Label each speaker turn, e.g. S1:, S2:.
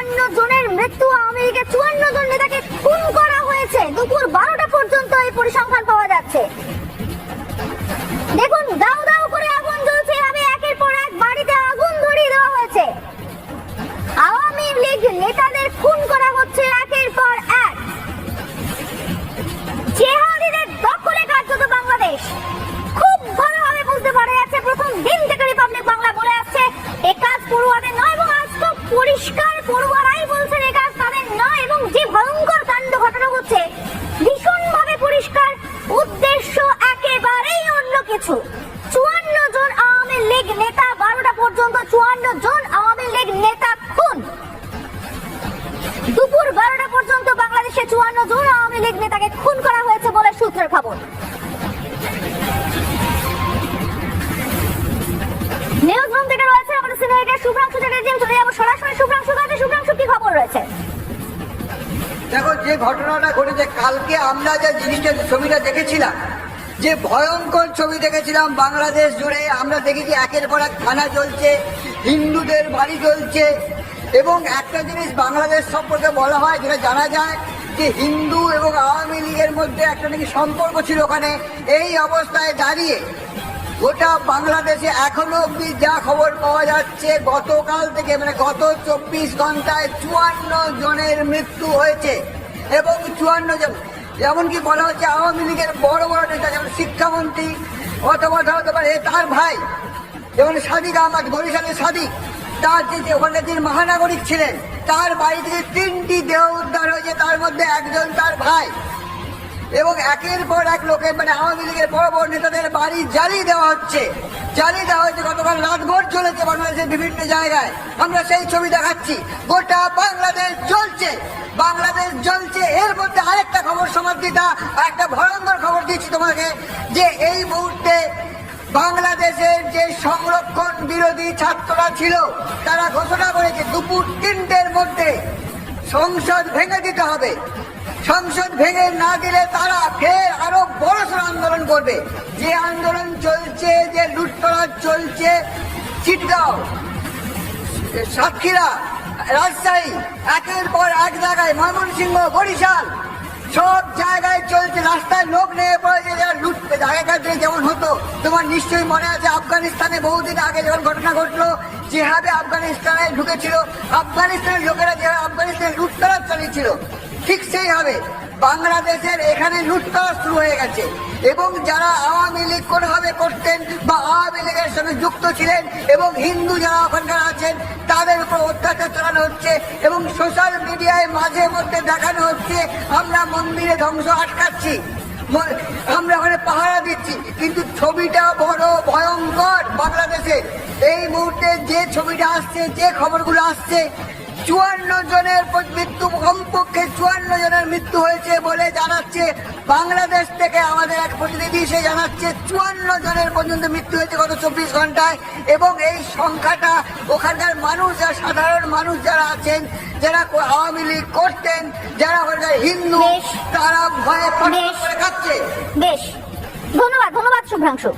S1: চুয়ান্ন জনের মৃত্যু আওয়ামী চুয়ান্ন জন নেতাকে খুন করা হয়েছে। দুপুর বারোটা পর্যন্ত এই পরিসংখ্যান পাওয়া যাচ্ছে। বাংলাদেশে চুয়ান্ন জন আওয়ামী লীগ নেতাকে খুন করা হয়েছে বলে সূত্রের খবর। নিউজ রুম থেকে রয়েছে আমাদের সিনিয়র শুভ্রাংশু চ্যাটার্জি চলে যাব। সরাসরি শুভ্রাংশু কাছে, শুভ্রাংশু, কি খবর রয়েছে?
S2: দেখো, যে ঘটনাটা ঘটেছে, কালকে আমরা যে জিনিসটা, ছবিটা দেখেছিলাম, যে ভয়ঙ্কর ছবি দেখেছিলাম বাংলাদেশ জুড়ে। আমরা দেখেছি একের পর এক থানা চলছে হিন্দুদের বাড়ি চলছে এবং একটা জিনিস বাংলাদেশ সম্পর্কে বলা হয়, যেটা জানা যায় যে হিন্দু এবং আওয়ামী লীগের মধ্যে একটা নাকি সম্পর্ক ছিল ওখানে, এই অবস্থায় দাঁড়িয়ে গোটা বাংলাদেশে এখনও অব্দি যা খবর পাওয়া যাচ্ছে, গতকাল থেকে মানে গত চব্বিশ ঘন্টায় চুয়ান্ন জনের মৃত্যু হয়েছে এবং চুয়ান্ন জন, এমনকি বলা হচ্ছে আওয়ামী লীগের বড় বড় নেতা যেমন শিক্ষামন্ত্রী, অথবা হতে পারে তার ভাই, যেমন সাদিক আহমদ, বরিশালের সাদিক তার যে ওখানে যিনি মহানাগরিক ছিলেন, তার বাড়ি থেকে তিনটি দেহ উদ্ধার হয়েছে, তার মধ্যে একজন তার ভাই। এবং একের পর এক লোকে মানে আওয়ামী লীগের বড় বড় নেতাদের বাড়ি জ্বালিয়ে দেওয়া হচ্ছে। জ্বালিয়ে দেওয়া হয়েছে গতকাল রাতভর চলেছে বাংলাদেশের বিভিন্ন জায়গায়। আমরা সেই ছবি দেখাচ্ছি। গোটা বাংলাদেশ জ্বলছে। বাংলাদেশ জ্বলছে। এর মধ্যে আরেকটা খবর সমাপ্তিতা একটা ভয়ঙ্কর খবর দিচ্ছি তোমাকে, যে বাংলাদেশের যে সংরক্ষণ বিরোধী ছাত্ররা ছিল, তারা ঘোষণা করেছে দুপুর তিনটের মধ্যে সংসদ ভেঙে দিতে হবে। সংসদ ভেঙে না দিলে তারা ফের আরও বড়সড় আন্দোলন করবে। যে আন্দোলন চলছে, যে লুটতরাজ চলছে, চিটগাঁও, সাতক্ষীরা, রাজশাহী, একের পর এক জায়গায় ময়মনসিংহ, বরিশাল, সব জায়গায় চলছে। রাস্তায় লোক নিয়ে পড়েছে। আগেকার দিনে যেমন হতো, তোমার নিশ্চয়ই মনে আছে আফগানিস্তানে বহুদিন আগে যখন ঘটনা ঘটলো, যেভাবে আফগানিস্তানে ঢুকেছিল, আফগানিস্তানের লোকেরা যেভাবে আফগানিস্তানে লুটতরাজ চালিয়েছিল, ঠিক সেইভাবে বাংলাদেশের এখানে লুটতরাজ শুরু হয়ে গেছে। এবং যারা আওয়ামী লীগ কোনোভাবে করতেন বা আওয়ামী লীগের সঙ্গে যুক্ত ছিলেন এবং হিন্দু যারা ওখানকার আছেন, তাদের উপর অত্যাচার চালানো হচ্ছে এবং সোশ্যাল মিডিয়ায় মাঝে মধ্যে দেখানো হচ্ছে, আমরা মন্দিরে ধ্বংস আটকাচ্ছি। আমরা ওখানে পাহারা দিচ্ছি, কিন্তু ছবিটা বড় ভয়ঙ্কর বাংলাদেশে। এই মুহূর্তে যে ছবিটা আসছে, যে খবরগুলো আসছে, চুয়ান্ন জনের মৃত্যু কমপক্ষে চুয়ান্ন জনের মৃত্যু হয়েছে বলে জানাচ্ছে বাংলাদেশ থেকে আমাদের এক প্রতিনিধি। সে জানাচ্ছে চুয়ান্ন জনের পর্যন্ত মৃত্যু হয়েছে গত চব্বিশ ঘন্টায়, এবং এই সংখ্যাটা ওখানকার মানুষ, যারা সাধারণ মানুষ যারা আছেন, যারা আওয়ামী লীগ ওখানকার হিন্দু। তারা ভয়ে খাচ্ছে।
S1: বেশ। ধন্যবাদ ধন্যবাদ শুভ্রাংশু।